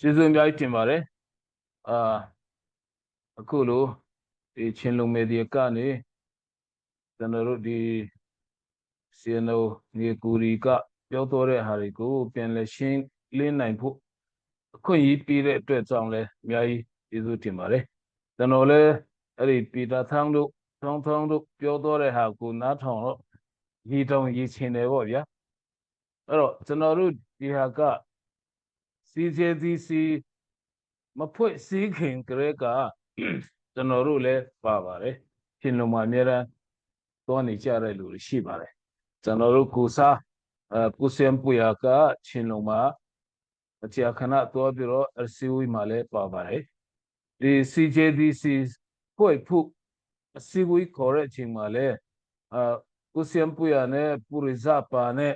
ကျေးဇူးအများကြီးတင်ပါတယ်အာအခုလိုဒီချင်းလုံးမေဒီကနေကျွန်တော်တို့ဒီ CNO နေကူရီကပြောတော်တဲ့ဟာတွေကို ပြန်လဲရှင်းလင်းနိုင်ဖို့အခွင့်အရေးပေးတဲ့အတွက်ကြောင့်လဲအများကြီးကျေးဇူးတင်ပါတယ်ကျွန်တော်လဲအဲ့ဒီပီတာသန်းတို့ထောင်းထောင်းတို့ပြောတော်တဲ့ဟာကိုနားထောင်တော့ရည်တောင်ရည်ချင်တယ်ပေါ့ဗျာအဲ့တော့ကျွန်တော်တို့ဒီဟာက CJDC မဖွင့်စည်းခင်ကလေးကကျွန်တော်တို့လည်းပါပါတယ်ရှင်လုံးမှာအများအားသွားနေကြတဲ့လူတွေရှိပါတယ်ကျွန်တော်တို့ကိုစားအဲကုစံပူရကရှင်လုံးမှာအချာခဏသွားပြီးတော့ RCW မှာလည်းပါပါတယ်ဒီ CJDC ဖွင့်ဖို့အစည်းအဝေးခေါ်တဲ့အချိန်မှာလည်းအာကုစံပူရနဲ့ပူရိဇပါနဲ့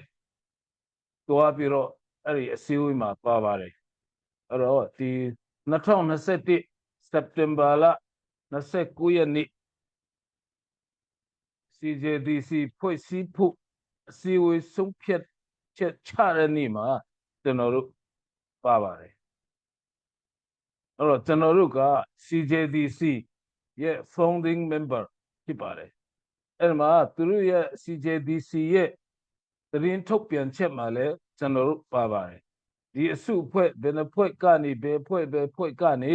သွားပြီးတော့ အဲ့ဒီအစည်းအဝေးမှာပါပါတယ်အဲ့တော့ဒီ2021စက်တင်ဘာလ29ရက်နေ့ CJDC ဖွဲ့စည်းဖို့အစည်းအဝေးဆုံးဖြတ်ချက်ချတဲ့နေ့မှာကျွန်တော်တို့ပါပါတယ်အဲ့တော့ကျွန်တော်တို့က CJDC ရဲ့ founding member ဖြစ်ပါတယ်အဲ့ဒီမှာသူတို့ရဲ့ CJDC ရဲ့သတင်းထုတ်ပြန်ချက်မှာလည်း ကျွန်တော်တို့ပါပါတယ်ဒီအစုအဖွဲ့ဘယ်နှဖွဲ့ကနေဘယ်ဖွဲ့ဘယ်ဖွဲ့ကနေ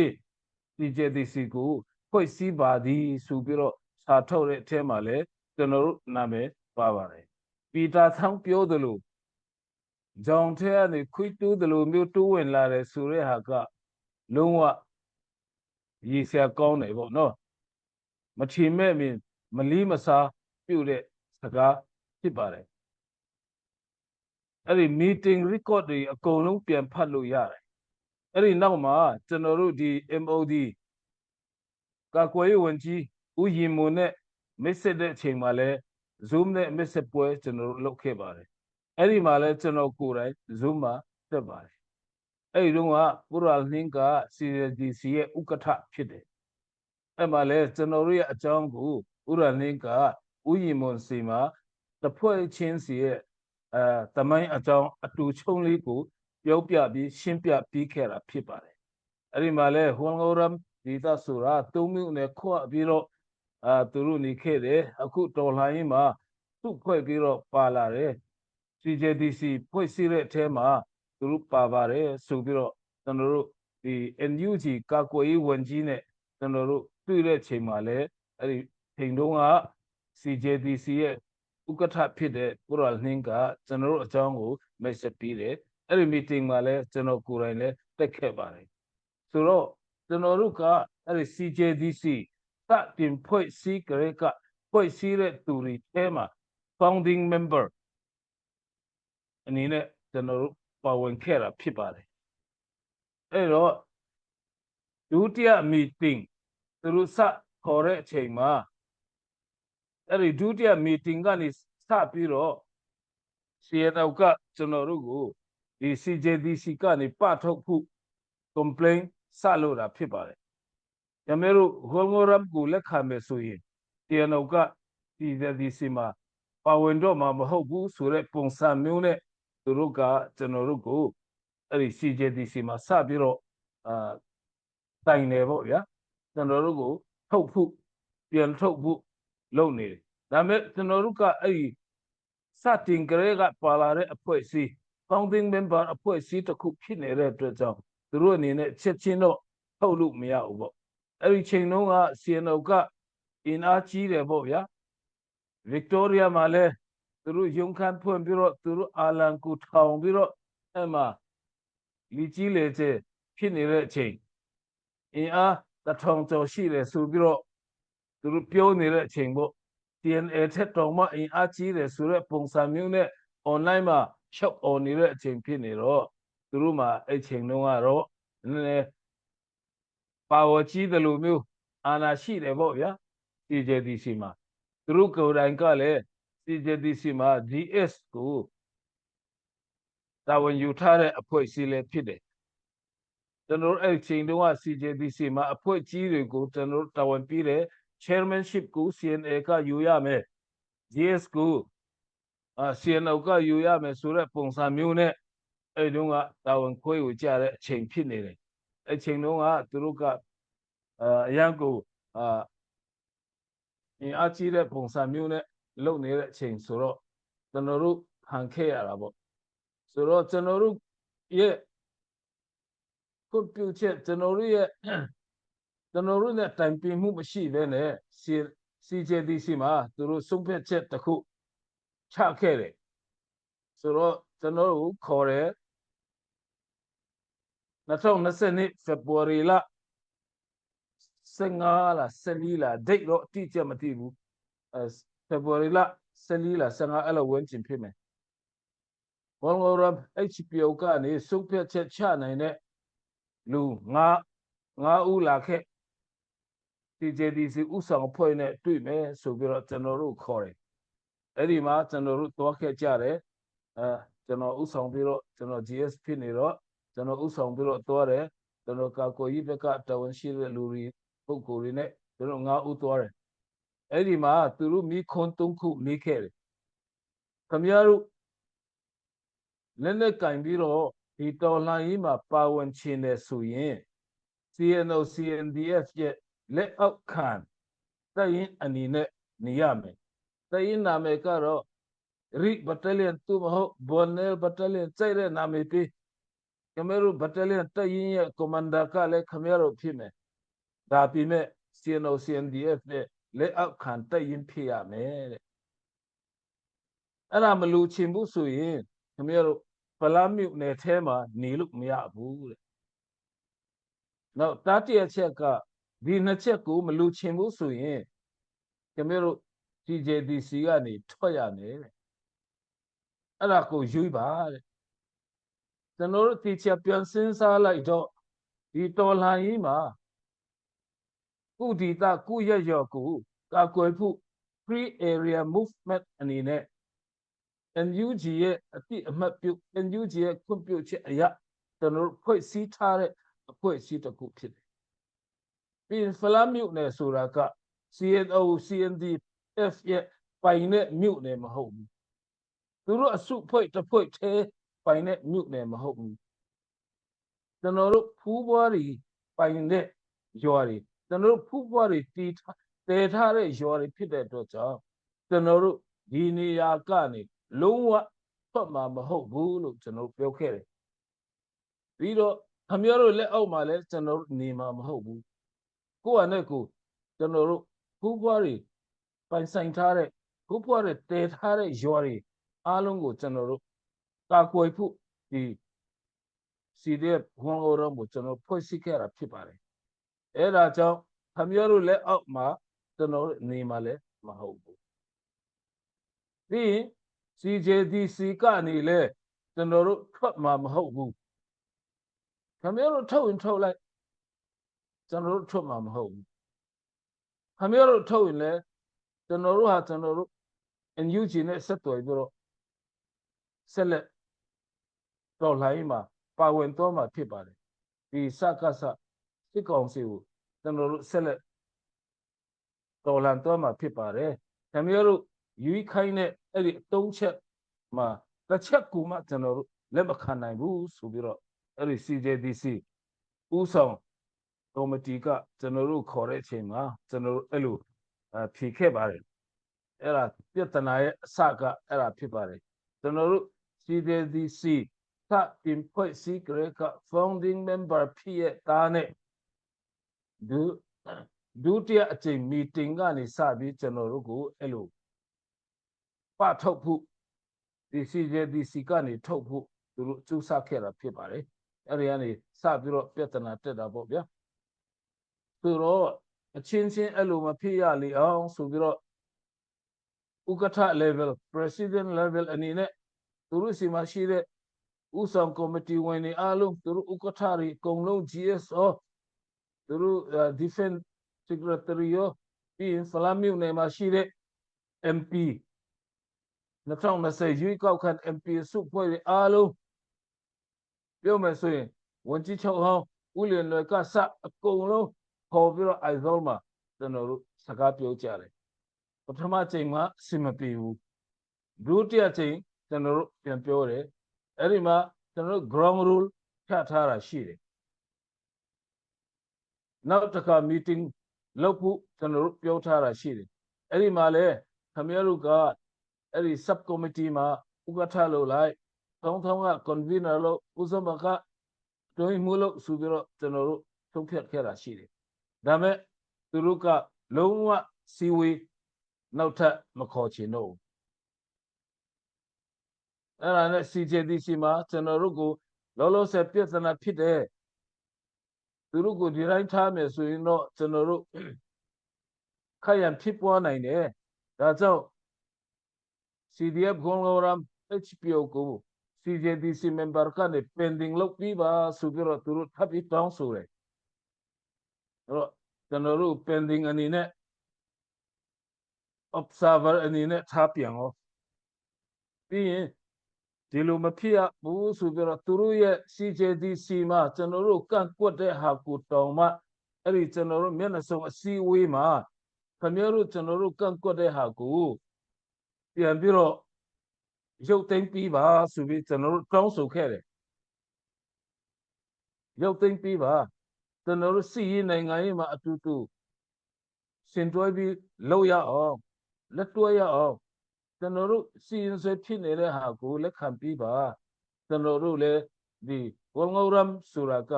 CJDC ကိုဖွဲ့စည်းပါသည်ဆိုပြီးတော့စာထုတ်တဲ့အထဲမှာလည်းကျွန်တော်တို့နာမည်ပါပါတယ်ပီတာဆောင်းပြောသလိုကြောင်ထဲကနေခွိတူးသလိုမျိုးတိုးဝင်လာတယ်ဆိုတဲ့ဟာကလုံးဝရည်စရာကောင်းတယ်ပေါ့နော်မထီမဲ့မင်းမလီမစားပြုတ်တဲ့စကားဖြစ်ပါတယ် အဲ့ဒီ meeting record တွေအကုန်လုံးပြန်ဖတ်လို့ရတယ်အဲ့ဒီနောက်မှာကျွန်တော်တို့ဒီ MOD ကာကွယ်ရေးဝန်ကြီးဦးရင်မွန်နဲ့မိတ်ဆက်တဲ့အချိန်မှာလဲ Zoom နဲ့မိတ်ဆက်ပွဲကျွန်တော်တို့လုပ်ခဲ့ပါတယ်အဲ့ဒီမှာလဲကျွန်တော်ကိုယ်တိုင် Zoom မှာတက်ပါတယ်အဲ့ဒီတော့ကပုရလင်းက CDC ရဲ့ဥက္ကဋ္ဌဖြစ်တယ်အဲ့မှာလဲကျွန်တော်တို့ရဲ့အကြောင်းကိုဥရလင်းကဦးရင်မွန်စီမှာတဖွဲ့ချင်းစီရဲ့ အဲတမိုင်းအကြောင်းအတူချုံလေးကိုပြောပြပြီးရှင်းပြပြီးခဲ့တာဖြစ်ပါတယ်အဲ့ဒီမှာလဲဟွန်ဂိုရမ်ဒီသဆိုတာသုံးမျိုးနဲ့ခွတ်ပြီးတော့အာသူတို့နေခဲ့တယ်အခုတော်လှန်ရေးမှာသူ့ဖွဲ့ပြီးတော့ပါလာတယ် CJDC ဖွဲ့စည်းတဲ့အထဲမှာသူတို့ပါပါတယ်ဆိုပြီးတော့ကျွန်တော်တို့ဒီ NUG ကာကွယ်ရေးဝန်ကြီးနဲ့ကျွန်တော်တို့တွေ့တဲ့ချိန်မှာလဲအဲ့ဒီချိန်တုန်းက CJDC ရဲ့ ဥက္ကဋ္ဌဖြစ်တဲ့ကိုရလင်းကကျွန်တော်တို့အကြောင်းကို message ပေးတယ်အဲ့ဒီ meeting မှာလဲကျွန်တော်ကိုယ်တိုင်လဲတက်ခဲ့ပါတယ်ဆိုတော့ကျွန်တော်တို့ကအဲ့ဒီ CJDC စတင်ဖွဲ့စည်းကြတဲ့ကဖွဲ့စည်းတဲ့သူတွေအဲမှာ founding member အနေနဲ့ကျွန်တော်တို့ပါဝင်ခဲ့တာဖြစ်ပါတယ်အဲ့တော့ဒုတိယ meeting သူတို့စခေါ်တဲ့အချိန်မှာ အဲ့ဒီဒုတိယ meeting ကနေစပြီးတော့ CNL ကကျွန်တော်တို့ကိုဒီ CJDC ကနေပထုတ်ဖို့ complain စလို့တာဖြစ်ပါတယ်။ညမေတို့ဟောငိုရမ်ကိုလက်ခံမယ်ဆိုရင် TNO က CJDC မှာပါဝင်တော့မှာမဟုတ်ဘူးဆိုတဲ့ပုံစံမျိုးနဲ့သူတို့ကကျွန်တော်တို့ကိုအဲ့ဒီ CJDC မှာစပြီးတော့အာတိုင်တယ်ပေါ့ဗျာကျွန်တော်တို့ကိုထုတ်ဖို့ပြန်ထုတ်ဖို့ လုပ်နေတယ်ဒါပေမဲ့ကျွန်တော်တို့ကအဲ့ဒီစတင်ကြဲကပါလာတဲ့အဖွဲ့အစည်း founding member အဖွဲ့အစည်းတစ်ခုဖြစ်နေတဲ့အတွက်ကြောင့်သူတို့အနေနဲ့ချက်ချင်းတော့ထုတ်လို့မရဘူးပေါ့အဲ့ဒီချိန်တုန်းက CNO ကအင်အားကြီးတယ်ပေါ့ဗျာ Victoria မှာလဲသူတို့ရုံခန်းဖွင့်ပြီးတော့သူတို့အာလန်ကိုထောင်ပြီးတော့အဲ့မှာလီကြီးလေကျဖြစ်နေတဲ့အချိန်အင်အားတထောင်ကျော်ရှိတယ်ဆိုပြီးတော့ သူတို့ပြောနေတဲ့အချိန်ပေါ့ DNA ထက်တောင်မှအင်အားကြီးတယ်ဆိုတဲ့ပုံစံမျိုးနဲ့ online မှာရှောက်អော်နေတဲ့အချိန်ဖြစ်နေတော့သူတို့မှာအဲ့ချိန်တုန်းကတော့နည်းနည်းပါဝါကြီးတယ်လို့မျိုးအာဏာရှိတယ်ပေါ့ဗျာ CJDC မှာသူတို့ကိုယ်တိုင်ကလည်း CJDC မှာ DS ကိုတာဝန်ယူထားတဲ့အဖွဲ့အစည်းလည်းဖြစ်တယ်ကျွန်တော်အဲ့ချိန်တုန်းက CJDC မှာအဖွဲ့ကြီးတွေကိုကျွန်တော်တာဝန်ပြီးတယ် chairmanship ကို CNA ကယူရမယ် GS ကိုအာ CNO ကယူရမယ်ဆိုတဲ့ပုံစံမျိုးနဲ့အဲ့ဒီတုန်းကတာဝန်ခွဲကိုကြားတဲ့အချိန်ဖြစ်နေတယ်အဲ့ချိန်တုန်းကသူတို့ကအာအရန်ကိုအာအင်အားကြီးတဲ့ပုံစံမျိုးနဲ့လုပ်နေတဲ့အချိန်ဆိုတော့ကျွန်တော်တို့ဟန်ခဲ့ရတာပေါ့ဆိုတော့ကျွန်တော်တို့ရဲ့ကွန်ပျူတာကျွန်တော်တို့ရဲ့ ကျွန်တော်တို့နဲ့တိုင်ပင်မှုမရှိဘဲနဲ့ CJDC မှာသူတို့ဆုံးဖြတ်ချက်တစ်ခုချခဲ့တယ်ဆိုတော့ကျွန်တော်တို့ခေါ်တယ်2020 February လ15လား14လား date တော့အတိအကျမသိဘူးအဲ February လ14လား15အဲ့လိုဝင်ကျင်ဖြစ်မယ်ဘောလုံးရမ် HPO ကနေစုပ်ဖြတ်ချက်ချနိုင်တဲ့လူ9 9ဦးလာခဲ့ TJDC ဥဆောင်အဖွဲ့နဲ့တွေ့မယ်ဆိုပြီးတော့ကျွန်တော်တို့ခေါ်တယ်အဲ့ဒီမှာကျွန်တော်တို့သွားခဲ့ကြတယ်အဲကျွန်တော်ဥဆောင်ပြီးတော့ကျွန်တော် GS ဖြစ်နေတော့ကျွန်တော်ဥဆောင်ပြီးတော့သွားတယ်ကျွန်တော်ကာကိုကြီးဘက်ကတာဝန်ရှိတဲ့လူတွေပုဂ္ဂိုလ်တွေနဲ့ကျွန်တော်ငါးဦးသွားတယ်အဲ့ဒီမှာသူတို့မိခွန်းသုံးခုမိခဲ့တယ်ခမရတို့လက်နဲ့ကင်ပြီးတော့ဒီတော်လှန်ရေးမှာပါဝင်ခြင်းနဲ့ဆိုရင် CNO CNDF ရဲ့ လက်အောက်ခံတပ်ရင်းအနေနဲ့နေရမယ်တပ်ရင်းနာမည်ကတော့ရိဘတ်တလီယန်သူမဟုတ်ဘော်နယ်ဘတ်တလီယန်စိတ်တဲ့နာမည်ပေးခမရဘတ်တလီယန်တပ်ရင်းရဲ့ကွန်မန်ဒါကလည်းခမရတို့ဖြစ်မယ်ဒါပြီးမဲ့ CNO CNDF နဲ့လက်အောက်ခံတပ်ရင်းဖြစ်ရမယ်တဲ့အဲ့ဒါမလူချင်ဘူးဆိုရင်ခမရတို့ပလာမြုပ်နယ်ထဲမှာနေလို့မရဘူးတဲ့နောက်တာတရချက်က ဒီနှစ်ချက်ကိုမလူချင်ဘူးဆိုရင်ခမရတို့ TJDC ကနေထွက်ရမယ်တဲ့အဲ့ဒါကိုယူပါတဲ့ကျွန်တော်တို့တီချာပြန်စဉ်းစားလိုက်တော့ဒီတော်လှန်ရေးမှာကုဒီတာကုရရော့ကိုကာကွယ်ဖို့ free area movement အနေနဲ့ NUG ရဲ့အတိအမှတ်ပြု NUG ရဲ့ခွင့်ပြုချက်အရကျွန်တော်တို့ဖွဲ့စည်းထားတဲ့အဖွဲ့အစည်းတစ်ခုဖြစ်တယ် ပြီးရင်ဖလာမြို့နယ်ဆိုတာက CNO CNDF ရဲ့ပိုင်တဲ့မြို့နယ်မဟုတ်ဘူးသူတို့အစုဖွဲ့တစ်ဖွဲ့သေးပိုင်တဲ့မြို့နယ်မဟုတ်ဘူးကျွန်တော်တို့ဖူးပွားတွေပိုင်တဲ့ရွာတွေကျွန်တော်တို့ဖူးပွားတွေတီးတည်ထားတဲ့ရွာတွေဖြစ်တဲ့အတွက်ကြောင့်ကျွန်တော်တို့ဒီနေရာကနေလုံးဝထွက်မှာမဟုတ်ဘူးလို့ကျွန်တော်ပြောခဲ့တယ်ပြီးတော့ခမရတို့လက်အောက်မှာလည်းကျွန်တော်တို့နေမှာမဟုတ်ဘူး ကိုယ့်အနေနဲ့ကိုကျွန်တော်တို့ဖူးပွားတွေပိုင်ဆိုင်ထားတဲ့ဖူးပွားတွေတည်ထားတဲ့ရွာတွေအားလုံးကိုကျွန်တော်တို့ကာကွယ်ဖို့ဒီ CDF ဝန်အော်ရမ်ကိုကျွန်တော်ဖွဲ့စည်းခဲ့တာဖြစ်ပါတယ်အဲဒါကြောင့်ခမရတို့လက်အောက်မှာကျွန်တော်တို့နေမှာလည်းမဟုတ်ဘူးပြီးရင် CJDC ကနေလဲကျွန်တော်တို့ထွက်မှာမဟုတ်ဘူးခမရတို့ထုတ်ရင်ထုတ်လိုက် ကျွန်တော်တို့ထွက်မှာမဟုတ်ဘူးခမရတို့ထုတ်ရင်လဲကျွန်တော်တို့ဟာကျွန်တော်တို့ NUG နဲ့ဆက်သွယ်ပြီးတော့ဆက်လက်တော်လှန်ရေးမှာပါဝင်သွားမှာဖြစ်ပါတယ်ဒီစကစစစ်ကောင်စီကိုကျွန်တော်တို့ဆက်လက်တော်လှန်သွားမှာဖြစ်ပါတယ်ခင်ဗျားတို့ယူခိုင်းတဲ့အဲ့ဒီအတုံးချက်မှာတစ်ချက်ကူမှကျွန်တော်တို့လက်မခံနိုင်ဘူးဆိုပြီးတော့အဲ့ဒီ CJDC ဥဆောင် ကော်မတီကကျွန်တော်တို့ခေါ်တဲ့အချိန်မှာကျွန်တော်တို့အဲ့လိုဖြေခဲ့ပါတယ်အဲ့ဒါပြဿနာရဲ့အစကအဲ့ဒါဖြစ်ပါတယ်ကျွန်တော်တို့ CDDC သတင်ဖွဲ့စည်းကြက founding member ဖြစ်ရဲ့တားနဲ့ဒုဒုတိယအကြိမ် meeting ကနေစပြီးကျွန်တော်တို့ကိုအဲ့လိုပထုတ်ဖို့ဒီ CDDC ကနေထုတ်ဖို့သူတို့စူးစမ်းခဲ့တာဖြစ်ပါတယ်အဲ့ဒီကနေစပြီးတော့ပြဿနာတက်တာပေါ့ဗျာ သူတော့အချင်းချင်းအဲ့လိုမဖြစ်ရလေအောင်ဆိုပြီးတော့ဥက္ကဋ္ဌ level president level အနေနဲ့သူတို့စီမှာရှိတဲ့ဥဆောင်ကော်မတီဝင်တွေအားလုံးသူတို့ဥက္ကဋ္ဌတွေအကုန်လုံး GSO သူတို့ defense secretary ရောပြီးရင်ဖလာမြို့နယ်မှာရှိတဲ့ MP 2020ရွေးကောက်ခံ MP စုဖွဲ့တွေအားလုံးပြောမယ်ဆိုရင်ဝန်ကြီးချုပ်ဟောင်းဦးလျင်လွယ်ကစအကုန်လုံး ခေါ်ပြီးတော့ ISOL မှာကျွန်တော်တို့စကားပြောကြတယ်ပထမချိန်မှာအဆင်မပြေဘူးဒုတိယချိန်ကျွန်တော်တို့ပြန်ပြောတယ်အဲ့ဒီမှာကျွန်တော်တို့ ground rule ချထားတာရှိတယ်နောက်တစ်ခါ meeting လုပ်ဖို့ကျွန်တော်တို့ပြောထားတာရှိတယ်အဲ့ဒီမှာလဲခမရတို့ကအဲ့ဒီ sub committee မှာဥက္ကဋ္ဌလုပ်လိုက်ထောင်းထောင်းက convener လို့ဥစမကတွင်းမှုလို့ဆိုပြီးတော့ကျွန်တော်တို့ထုတ်ဖြတ်ခဲ့တာရှိတယ် ဒါမဲ့သူတို့ကလုံးဝစီဝေးနောက်ထပ်မခေါ်ချင်တော့ဘူးအဲ့ဒါနဲ့ CJDC မှာကျွန်တော်တို့ကိုလောလောဆယ်ပြဿနာဖြစ်တယ်သူတို့ကိုဒီတိုင်းထားမယ်ဆိုရင်တော့ကျွန်တော်တို့ခက်ရန်ဖြစ်ပွားနိုင်တယ်ဒါကြောင့် CDF ဂွန်လောရမ် HPO ကို CJDC member ကနေ pending လုပ်ပြီးပါဆိုပြီးတော့သူတို့ထပ်ပြီးတောင်းဆိုတယ်အဲ့ တော့ကျွန်တော်တို့ pending အနေနဲ့ observer အနေနဲ့ထားပြန်ရောပြီးရင်ဒီလိုမဖြစ်ရဘူးဆိုပြီးတော့သူတို့ရဲ့ CJDC မှာကျွန်တော်တို့ကန့်ကွက်တဲ့ဟာကိုတောင်းမှအဲ့ဒီကျွန်တော်တို့မျက်နှာစုံအစည်းအဝေးမှာခင်ဗျားတို့ကျွန်တော်တို့ကန့်ကွက်တဲ့ဟာကိုပြန်ပြီးတော့ရုပ်သိမ်းပြီးပါဆိုပြီးကျွန်တော်တို့တောင်းဆိုခဲ့တယ်ရုပ်သိမ်းပြီးပါ ကျွန်တော်တို့စီရင်နိုင်ငံရေးမှာအတူတူစင်တွဲပြီးလောက်ရအောင်လက်တွဲရအောင်ကျွန်တော်တို့စီရင်ဆွဲဖြစ်နေတဲ့ဟာကိုလက်ခံပြီးပါကျွန်တော်တို့လည်းဒီဝငေါရမ်ဆိုတာက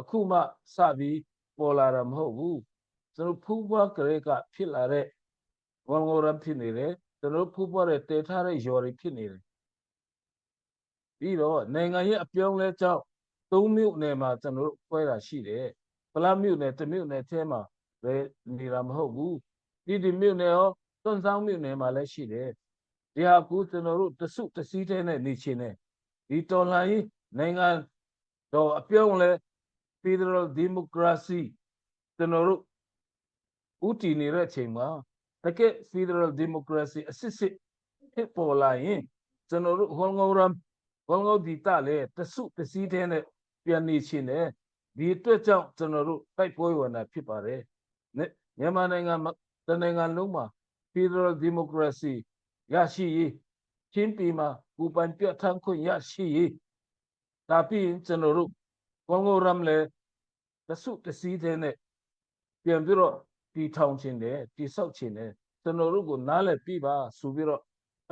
အခုမှစပြီးပေါ်လာတာမဟုတ်ဘူးကျွန်တော်ဖူးပွားကလေးကဖြစ်လာတဲ့ဝငေါရမ်ဖြစ်နေတယ်ကျွန်တော်ဖူးပွားတဲ့တည်ထားတဲ့ယော်တွေဖြစ်နေတယ်ပြီးတော့နိုင်ငံရဲ့အပြောင်းလဲကြောင့် သုံးမြို့နယ်မှာကျွန်တော်တို့ဖွဲတာရှိတယ်ပလမြို့နယ်တမြို့နယ်အဲမှာပဲနေတာမဟုတ်ဘူးဒီဒီမြို့နယ်ရောသွန်ဆောင်မြို့နယ်မှာလည်းရှိတယ်ဒီဟာကူကျွန်တော်တို့တစုတစည်းတဲ့နဲ့နေချင်းနဲ့ဒီတော်လှန်ရေးနိုင်ငံတော့အပြောင်းလဲ Federal Democracy ကျွန်တော်တို့ဥတီနေတဲ့အချိန်မှာတကယ် Federal Democracy အစစ်စစ်ဖြစ်ပေါ်လာရင်ကျွန်တော်တို့ဟောငေါရမ်ဟောငေါဒီတလည်းတစုတစည်းတဲ့နဲ့ ပြန်နေချင်းနဲ့ဒီအတွက်ကြောင့်ကျွန်တော်တို့တိုက်ပွဲဝင်တာဖြစ်ပါတယ်မြန်မာနိုင်ငံတနိုင်ငံလုံးမှာ Federal Democracy ရရှိရေးချင်းပြည်မှာပူပန်ပြတ်ထန်းခွင့်ရရှိရေးဒါပြီးရင်ကျွန်တော်တို့ကွန်ဂိုရမ်လေတစုတစည်းတဲ့နဲ့ပြန်ပြီးတော့တီထောင်ခြင်းတယ်တိဆောက်ခြင်းတယ်ကျွန်တော်တို့ကိုနားလည်ပြီးပါဆိုပြီးတော့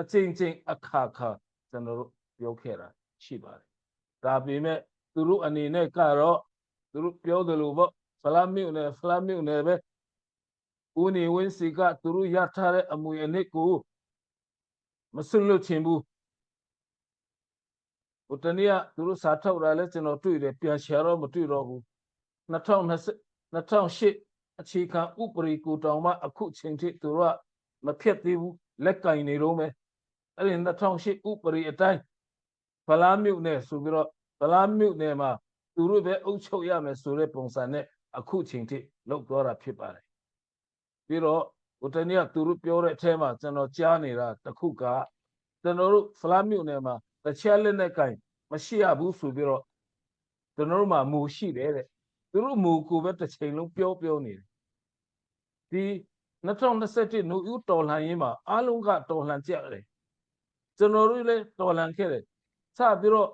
အချိန်ချင်းအခါခါကျွန်တော်တို့ပြောခဲ့တာရှိပါတယ်ဒါပေမဲ့ သူတို့အနေနဲ့ကတော့သူတို့ပြောတယ်လို့ပေါ့ဖလာမြို့နယ်ဖလာမြို့နယ်ပဲဦးနေဝင်းစီကသူတို့ရထားတဲ့အမွေအနှစ်ကိုမစွန့်လွတ်ချင်ဘူးဟိုတနေ့ကသူတို့စာထုတ်တာလဲကျွန်တော်တွေ့တယ်ပြန်ရှာတော့မတွေ့တော့ဘူး2020 2008အခြေခံဥပဒေကိုတောင်မှအခုချိန်ထိသူတို့ကမဖြတ်သေးဘူးလက်ကင်နေတော့မယ်အဲ့ဒီ2008ဥပဒေအတိုင်းဗလားမြို့နယ်ဆိုပြီးတော့ ဗလားမြို့နယ်မှာသူတို့ပဲအုပ်ချုပ်ရမယ်ဆိုတဲ့ပုံစံနဲ့အခုချိန်ထိလောက်သွားတာဖြစ်ပါတယ်ပြီးတော့ဟိုတနေ့ကသူတို့ပြောတဲ့အထဲမှာကျွန်တော်ကြားနေတာတခုကကျွန်တော်တို့ဖလားမြို့နယ်မှာတခြားလက်နဲ့ကင်မရှိရဘူးဆိုပြီးတော့ကျွန်တော်တို့မှာမူရှိတယ်တဲ့သူတို့မူကိုပဲတစ်ချိန်လုံးပြောပြောနေတယ်ဒီ2021နိုဦးတော်လှန်ရေးမှာအားလုံးကတော်လှန်ကြတယ်ကျွန်တော်တို့လည်းတော်လှန်ခဲ့တယ်စပြီးတော့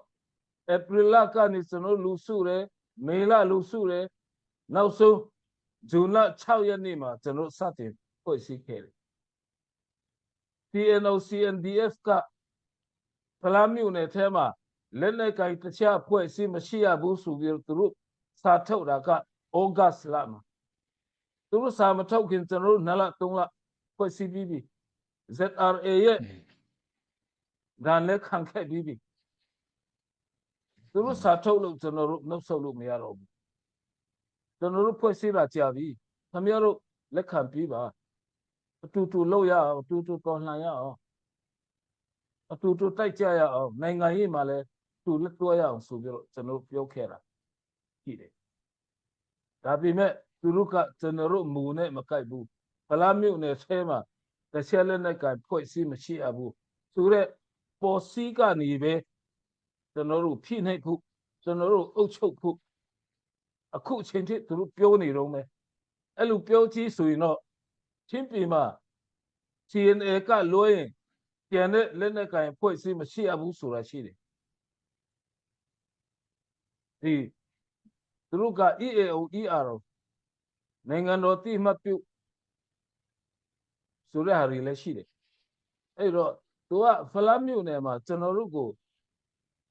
ဧပြီလကနေကျွန်တော်လူစုတယ်မေလလူစုတယ်နောက်ဆုံးဇွန်လ6ရက်နေ့မှာကျွန်တော်စတင်ဖွဲ့စည်းခဲ့တယ် TNO CNDF ကဖလားမြို့နယ်ထဲမှာလက်နက်ကင်တခြားဖွဲ့စည်းမရှိရဘူးဆိုပြီးသူတို့စာထုတ်တာကဩဂတ်လမှာသူတို့စာမထုတ်ခင်ကျွန်တော်တို့နှစ်လသုံးလဖွဲ့စည်းပြီးပြီ ZRA ရဲ့ဒါနဲ့ခံခဲ့ပြီးပြီ သူတို့စာထုတ်လို့ကျွန်တော်တို့နှုတ်ဆက်လို့မရတော့ဘူးကျွန်တော်တို့ဖွဲ့စည်းတာကြာပြီခင်ဗျားတို့လက်ခံပြီးပါအတူတူလုပ်ရအောင်အတူတူတော်လှန်ရအောင်အတူတူတိုက်ကြရအောင်နိုင်ငံရေးမှာလည်းတူလက်တွဲရအောင်ဆိုပြီးတော့ကျွန်တော်ပြောခဲ့တာရှိတယ်ဒါပေမဲ့သူတို့ကကျွန်တော်တို့မူနဲ့မကိုက်ဘူးဗလားမြို့နယ်ဆဲမှာတစ်ချက်လက်နဲ့ကဖွဲ့စည်းမရှိအပ်ဘူးဆိုတော့ပေါ်စီကနေပဲ ကျွန်တော်တို့ဖိနှိပ်ဖို့ကျွန်တော်တို့အုပ်ချုပ်ဖို့အခုအချိန်ထိသူတို့ပြောနေတော့မယ်အဲ့လိုပြောကြည့်ဆိုရင်တော့ချင်းပြည်မှာ CNA ကလွှဲရင်ပြန်တဲ့လက်နက်ကင်ဖွဲ့စည်းမရှိရဘူးဆိုတာရှိတယ်ဒီသူတို့က EAO ER နိုင်ငံတော်တိမှတ်ပြုဆိုတဲ့ဟာတွေလည်းရှိတယ်အဲ့တော့သူကဖလားမြို့နယ်မှာကျွန်တော်တို့ကို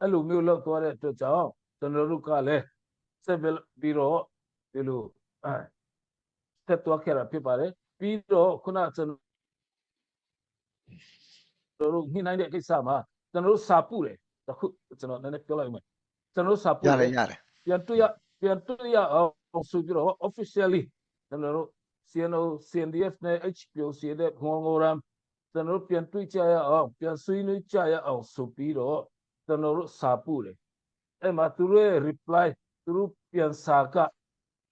အဲ့လိုမျိုးလောက်သွားတဲ့အတွက်ကြောင့်ကျွန်တော်တို့ကလည်းဆက်ပြီးတော့ဒီလိုအဲဆက်သွားခဲ့တာဖြစ်ပါတယ်ပြီးတော့ခုနကျွန်တော်တို့ညှိနှိုင်းတဲ့ကိစ္စမှာကျွန်တော်တို့စာပုတယ်တခုကျွန်တော်နည်းနည်းပြောလိုက်မယ်ကျွန်တော်တို့စာပုရတတယ်ယ်ရတယ်ပြန်တွေ့ရပြန်တွေ့ရအောင်ဆိုပြီးတော့ officially ကျွန်တော်တို့ CNO CNDF နဲ့ HPOC တဲ့ဘုံငိုရမ်ကျွန်တော်တို့ပြန်တွေ့ကြရအောင်ပြန်ဆွေးနွေးကြရအောင်ဆိုပြီးတော့ ကျွန်တော်တို့စာပို့တယ်အဲ့မှာသူတို့ရဲ့ reply သူတို့ပြန်စာက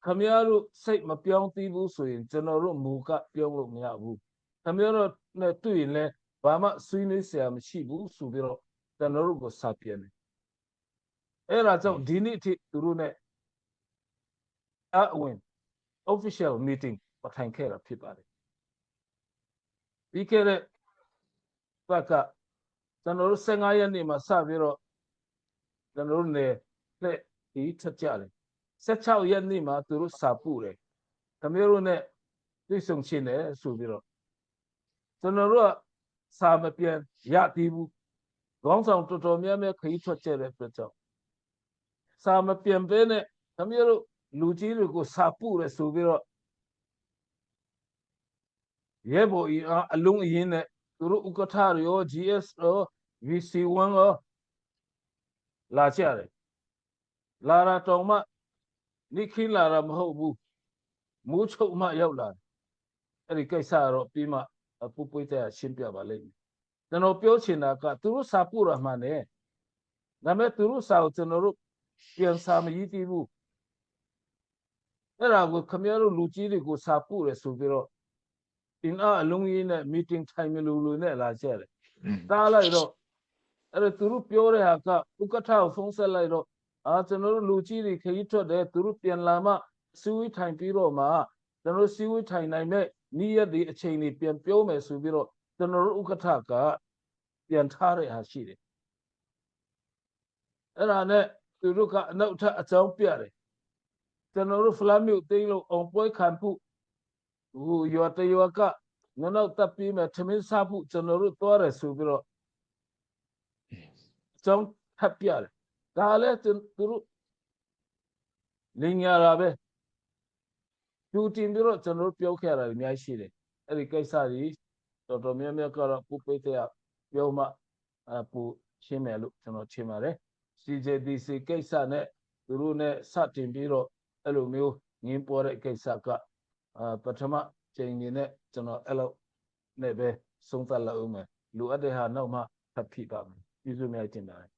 ခမရတို့စိတ်မပြောင်းသေးဘူးဆိုရင်ကျွန်တော်တို့မူကပြောင်းလို့မရဘူးခမရတို့နဲ့တွေ့ရင်လည်းဘာမှဆွေးနွေးစရာမရှိဘူးဆိုပြီးတော့ကျွန်တော်တို့ကိုစာပြန်တယ်အဲ့ဒါကြောင့်ဒီနေ့အထိသူတို့နဲ့အဝင် official meeting ပထိုင်ခဲ့တာဖြစ်ပါတယ်ပြီးခဲ့တဲ့ဘက်က ကျွန်တော်တို့15ရက်နေ့မှာစပြီးတော့ကျွန်တော်တို့နယ်လက်ဒီထက်ကြတယ်16ရက်နေ့မှာသူတို့စာပို့တယ်ခမရတို့နဲ့တွေ့ဆုံချင်းတယ်ဆိုပြီးတော့ကျွန်တော်တို့ကစာမပြန်ရသေးဘူးခေါင်းဆောင်တော်တော်များများခရီးထွက်ကြတဲ့အတွက်ကြောင့်စာမပြန်ဘဲနဲ့ခမရတို့လူကြီးတွေကိုစာပို့တယ်ဆိုပြီးတော့ရဲဘော်ကြီးအားအလုံးအင်းနဲ့ သူတို့ဥက္ကဋ္ဌတွေရော GS ရော VC1 ရောလာကြတယ်လာတာတောင်မှနိခိလာတာမဟုတ်ဘူးမိုးချုပ်မှရောက်လာတယ်အဲ့ဒီကိစ္စကတော့ပြီးမှပူပွေးတဲ့ရှင်းပြပါလိမ့်မယ်ကျွန်တော်ပြောချင်တာကသူတို့စာပို့ရမှန်းတယ်ဒါပေမဲ့သူတို့စာကိုကျွန်တော်တို့ပြန်စာမရေးသေးဘူးအဲ့ဒါကိုခမရတို့လူကြီးတွေကိုစာပို့ရဆိုပြီးတော့ အင်းအားအလုံးကြီးနဲ့ meeting time လို့လို့နဲ့လာကြတယ်อืมတားလိုက်တော့အဲ့ဒါသူတို့ပြောတဲ့ဟာကဥက္ကဋ္ဌကိုဖုန်းဆက်လိုက်တော့အာကျွန်တော်တို့လူကြီးတွေခရီးထွက်တယ်သူတို့ပြန်လာမှစီဝေးထိုင်ပြီးတော့မှကျွန်တော်တို့စီဝေးထိုင်နိုင်မဲ့ဤရက်ဒီအချိန်တွေပြန်ပြောမယ်ဆိုပြီးတော့ကျွန်တော်တို့ဥက္ကဋ္ဌကပြန်ထားတဲ့ဟာရှိတယ်အဲ့ဒါနဲ့သူတို့ကအနောက်ထပ်အကြောင်းပြတယ်ကျွန်တော်တို့ဖလားမြို့သိမ်းလို့အောင်ပွဲခံဖို့ ဟိုရွာတရွာကငနောက်တပ်ပြီးမဲ့ထမင်းစားဖို့ကျွန်တော်တို့သွားတယ်ဆိုပြီးတော့အကြောင်းထပ်ပြတယ်ဒါလည်းသူသူတို့လင်ညာတာပဲသူတင်ပြီးတော့ကျွန်တော်တို့ပြောခဲ့ရတာအများကြီးရှိတယ်အဲ့ဒီကိစ္စကြီးတော်တော်များများကတော့ပူပိတ်တဲ့ပြောမှအပူရှင်းမယ်လို့ကျွန်တော်ထင်ပါတယ် CJDC ကိစ္စနဲ့သူတို့နဲ့စတင်ပြီးတော့အဲ့လိုမျိုးငင်းပေါ်တဲ့ကိစ္စက အာပထမချိန်နေနဲ့ကျွန်တော်အဲ့လိုနဲ့ပဲဆုံးသက်လောက်အောင်မယ်လူအပ်တဲ့ဟာနောက်မှထပ်ဖြစ်ပါမယ်ကျေးဇူးများတင်ပါတယ်